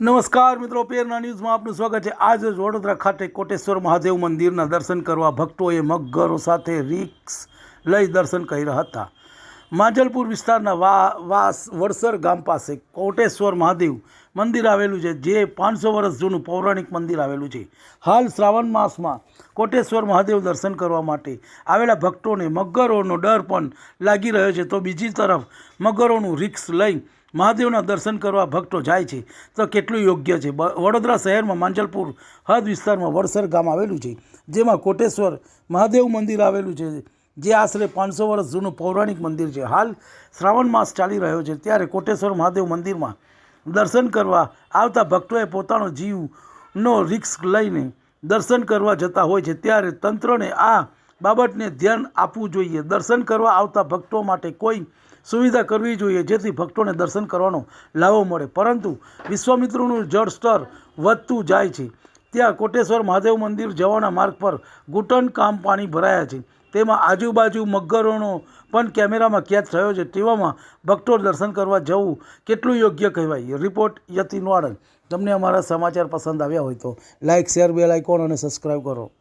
નમસ્કાર મિત્રો, પેરના ન્યૂઝમાં આપનું સ્વાગત છે. આજે વડોદરા ખાતે કોટેશ્વર મહાદેવ મંદિરના દર્શન કરવા ભક્તોએ મગરો સાથે રિક્સ લઈ દર્શન કર્યા હતા. માંજલપુર વિસ્તારના વા, વાસ વડસર ગામ પાસે કોટેશ્વર મહાદેવ મંદિર આવેલું છે, જે પાંચસો વર્ષ જૂનું પૌરાણિક મંદિર આવેલું છે. હાલ શ્રાવણ માસમાં કોટેશ્વર મહાદેવ દર્શન કરવા માટે આવેલા ભક્તોને મગરોનો ડર પણ લાગી રહ્યો છે. તો બીજી તરફ મગરોનું રિક્સ લઈ મહાદેવના દર્શન કરવા ભક્તો જાય છે, તો કેટલું યોગ્ય છે? વડોદરા શહેરમાં માંજલપુર હદ વિસ્તારમાં વડસર ગામ આવેલું છે, જેમાં કોટેશ્વર મહાદેવ મંદિર આવેલું છે, જે આશરે પાંચસો વર્ષ જૂનું પૌરાણિક મંદિર છે. હાલ શ્રાવણ માસ ચાલી રહ્યો છે, ત્યારે કોટેશ્વર મહાદેવ મંદિરમાં દર્શન કરવા આવતા ભક્તોએ પોતાનો જીવનો રિસ્ક લઈને દર્શન કરવા જતા હોય છે. ત્યારે તંત્રને આ બાબતને ધ્યાન આપવું જોઈએ. દર્શન કરવા આવતા ભક્તો માટે કોઈ સુવિધા કરવી જોઈએ જેથી ભક્તોને દર્શન કરવાનો લાવો મળે. પરંતુ વિશ્વામિત્રનું જળસ્તર વધતું જાય છે. ત્યાં કોટેશ્વર મહાદેવ મંદિર જવાના માર્ગ પર ઘૂંટણ કામ પાણી ભરાયા છે. તેમાં આજુબાજુ મગરોનો પણ કેમેરામાં કેદ થયો છે. તેવામાં ભક્તો દર્શન કરવા જવું કેટલું યોગ્ય કહેવાય? રિપોર્ટ યતિન વાડલ તમને અમારા સમાચાર પસંદ આવ્યા હોય તો લાઇક શેર, બેલ આઇકોન અને સબસ્ક્રાઈબ કરો.